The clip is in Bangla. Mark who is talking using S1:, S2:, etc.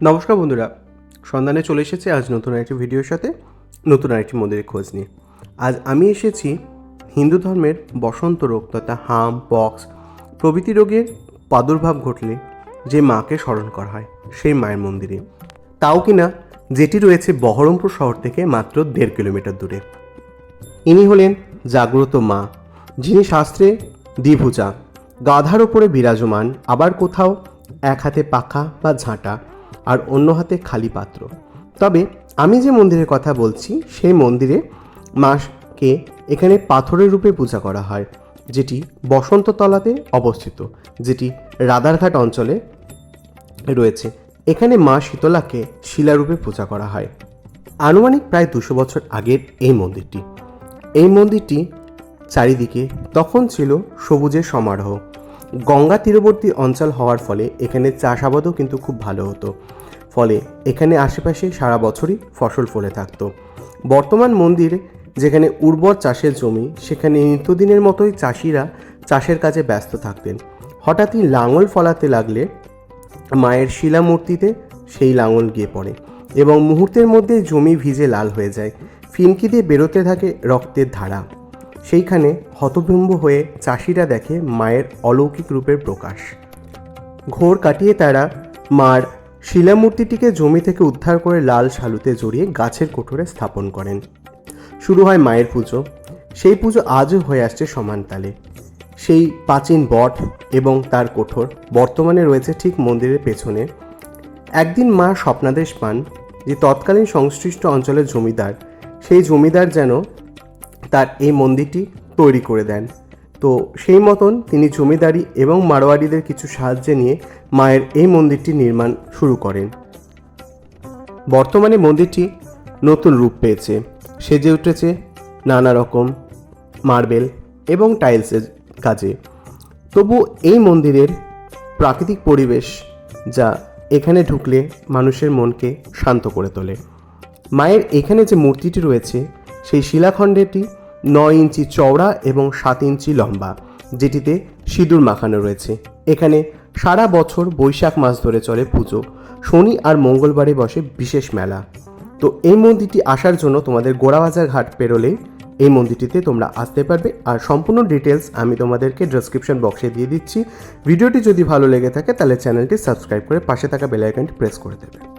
S1: নমস্কার বন্ধুরা, সন্ধানে চলে এসেছে আজ নতুন একটি ভিডিওর সাথে, নতুন আরেকটি মন্দিরের খোঁজ নিয়ে। আজ আমি এসেছি হিন্দু ধর্মের বসন্ত রোগ তথা হাম পক্স প্রভৃতি রোগের প্রাদুর্ভাব ঘটলে যে মাকে স্মরণ করা হয়, সেই মায়ের মন্দিরে। তাও কিনা যেটি রয়েছে বহরমপুর শহর থেকে মাত্র দেড় কিলোমিটার দূরে। ইনি হলেন জাগ্রত মা, যিনি শাস্ত্রে দ্বিভুজা, গাধার ওপরে বিরাজমান, আবার কোথাও এক হাতে পাখা বা ঝাঁটা আর অন্য হাতে খালি পাত্র। তবে আমি যে মন্দিরের কথা বলছি, সেই মন্দিরে মাকে এখানে পাথরের রূপে পূজা করা হয়, যেটি বসন্ততলাতে অবস্থিত, যেটি রাধারঘাট অঞ্চলে রয়েছে। এখানে মা শীতলাকে শিলারূপে পূজা করা হয়। আনুমানিক প্রায় দুশো বছর আগের এই মন্দিরটি। এই মন্দিরটি চারিদিকে তখন ছিল সবুজের সমারোহ। গঙ্গা তীরবর্তী অঞ্চল হওয়ার ফলে এখানে চাষাবাদও কিন্তু খুব ভালো হতো। ফলে এখানে আশেপাশে সারা বছরই ফসল ফলে থাকতো। বর্তমান মন্দির, যেখানে উর্বর চাষের জমি, সেখানে নিত্যদিনের মতোই চাষিরা চাষের কাজে ব্যস্ত থাকতেন। হঠাৎই লাঙল ফলাতে লাগলে মায়ের শিলামূর্তিতে সেই লাঙল গিয়ে পড়ে এবং মুহূর্তের মধ্যে জমি ভিজে লাল হয়ে যায়। ফিনকি দিয়ে বেরোতে থাকে রক্তের ধারা। সেইখানে হতভম্ব হয়ে চাষিরা দেখে মায়ের অলৌকিক রূপের প্রকাশ। ঘোর কাটিয়ে তারা মার শিলামূর্তিটিকে জমি থেকে উদ্ধার করে লাল শালুতে জড়িয়ে গাছের কোঠরে স্থাপন করেন। শুরু হয় মায়ের পুজো। সেই পুজো আজও হয়ে আসছে সমান তালে। সেই প্রাচীন বট এবং তার কোঠর বর্তমানে রয়েছে ঠিক মন্দিরের পেছনে। একদিন মা স্বপ্নাদেশ পান যে তৎকালীন সংশ্লিষ্ট অঞ্চলের জমিদার, সেই জমিদার যেন তার এই মন্দিরটি তৈরি করে দেন। তো সেই মতন তিনি জমিদারি এবং মারোয়ারিদের কিছু সাহায্য নিয়ে মায়ের এই মন্দিরটি নির্মাণ শুরু করেন। বর্তমানে মন্দিরটি নতুন রূপ পেয়েছে। সেজে উঠেছে নানা রকম মার্বেল এবং টাইলসের কাজে। তবু এই মন্দিরের প্রাকৃতিক পরিবেশ যা এখানে ঢুকলে মানুষের মনকে শান্ত করে তোলে। মায়ের এখানে যে মূর্তিটি রয়েছে, সেই শিলাখণ্ডটি নয় ইঞ্চি চওড়া এবং সাত ইঞ্চি লম্বা, যেটিতে সিঁদুর মাখানো রয়েছে। এখানে সারা বছর বৈশাখ মাস ধরে চলে পুজো। শনি আর মঙ্গলবারে বসে বিশেষ মেলা। তো এই মন্দিরটি আসার জন্য তোমাদের গোড়াবাজার ঘাট পেরোলেই এই মন্দিরটিতে তোমরা আসতে পারবে। আর সম্পূর্ণ ডিটেলস আমি তোমাদেরকে ডেসক্রিপশন বক্সে দিয়ে দিচ্ছি। ভিডিওটি যদি ভালো লেগে থাকে, তাহলে চ্যানেলটি সাবস্ক্রাইব করে পাশে থাকা বেল আইকনটি প্রেস করে দেবে।